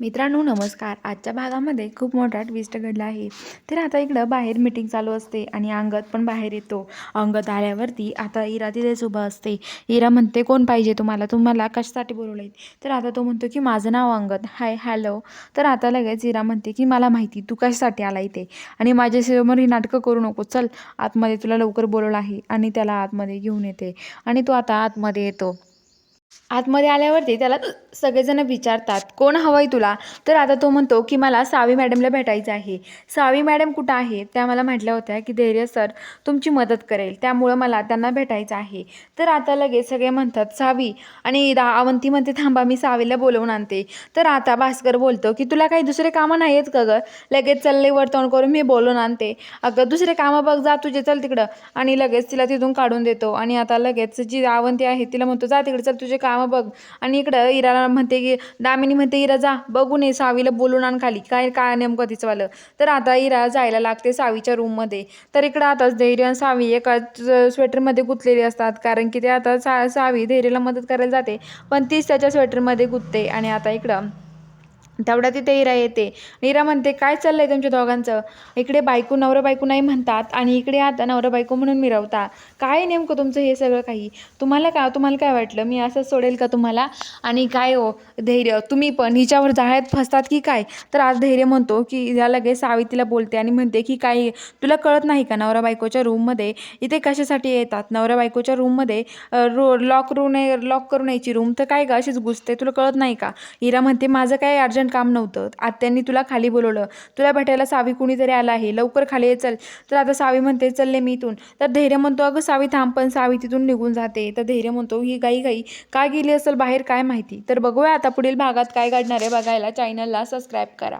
मित्रांनो नमस्कार. आजच्या भागामध्ये खूप मोठा ट्विस्ट घडला आहे. तर आता इकडं बाहेर मीटिंग चालू असते आणि अंगद पण बाहेर येतो. अंगद आल्यावरती आता इरा तिथेच उभा असते. इरा म्हणते कोण पाहिजे तुम्हाला? तुम्हाला कशासाठी बोलवलं आहे तर आता तो म्हणतो की माझं नाव अंगद. Hi hello. तर आता लगेच इरा म्हणते की मला माहिती तू कशासाठी आला इथे? आणि माझ्यासमोर ही नाटकं करू नको. चल आतमध्ये तुला लवकर बोलवलं आहे आणि त्याला आतमध्ये घेऊन येते. आणि तो आता आतमध्ये येतो. आतमध्ये आल्यावरती त्याला सगळेजण विचारतात कोण हवं आहे तुला? तर आता तो म्हणतो की मला सावी मॅडमला भेटायचं आहे. सावी मॅडम कुठं आहे? त्या मला म्हटल्या होत्या की धैर्य सर तुमची मदत करेल. त्यामुळं मला त्यांना भेटायचं आहे. तर आता लगेच सगळे म्हणतात सावी. आणि दा अवंती म्हणते थांबा मी सावीला बोलवून आणते. तर आता भास्कर बोलतो की तुला काही दुसरे कामं नाही आहेत का गं? लगेच चालले वर्तवण करून मी बोलवून आणते. अगं दुसरे कामं बघ जा तुझे चल तिकडं. आणि लगेच तिला तिथून काढून देतो. आणि आता लगेच जी अवंती आहे तिला म्हणतो जा तिकडे चल तुझे कामं बघ. आणि इकडं इराला म्हणते की दामिनी म्हणते इरा जा बघू नये सावीला बोलून आण खाली. काय काय नेमकं तिचंवालं तर आता इरा जायला लागते सावीच्या रूममध्ये तर इकडं आताच धैर्य आणि सावी एका स्वेटरमध्ये गुंतलेली असतात. कारण की ते आता सा सावी धैर्यला मदत करायला जाते. पण तीच त्याच्या स्वेटरमध्ये गुंतते. आणि आता इकडं तेवढ्या तिथे इरा येते. इरा म्हणते काय चाललं आहे तुमच्या दोघांचं? इकडे बायको नवरा बायको नाही म्हणतात आणि इकडे आता नवरा बायको म्हणून मिरवता. काय नेमकं तुमचं हे सगळं काही? तुम्हाला का तुम्हाला काय वाटलं? मी असंच सोडेल का तुम्हाला? आणि काय हो धैर्य? तुम्ही पण हिच्यावर जाळ्यात फसतात की काय? तर आज धैर्य म्हणतो की या लगेच सावित्रीला बोलते आणि म्हणते की काय तुला कळत नाही का नवरा बायकोच्या रूममध्ये? इथे कशासाठी येतात? नवरा बायकोच्या रूममध्ये रो लॉक रूम लॉक करून यायची रूम तर काय का अशीच घुसते. तुला कळत नाही का? इरा म्हणते माझं काय अर्जंट काम नव्हतं. आत्यांनी तुला खाली बोलवलं. तुला भेटायला सावी कुणीतरी आला आहे. लवकर खाली ये चल. तर आता सावी म्हणते चलले मी इथून. तर धैर्य म्हणतो अगं सावी थांब पण. सावी तिथून निघून जाते. तर धैर्य म्हणतो ही गाई गाई का गेली असेल बाहेर? काय माहिती? तर बघूया आता पुढील भागात काय घडणार आहे बघायला. चॅनलला सबस्क्राईब करा.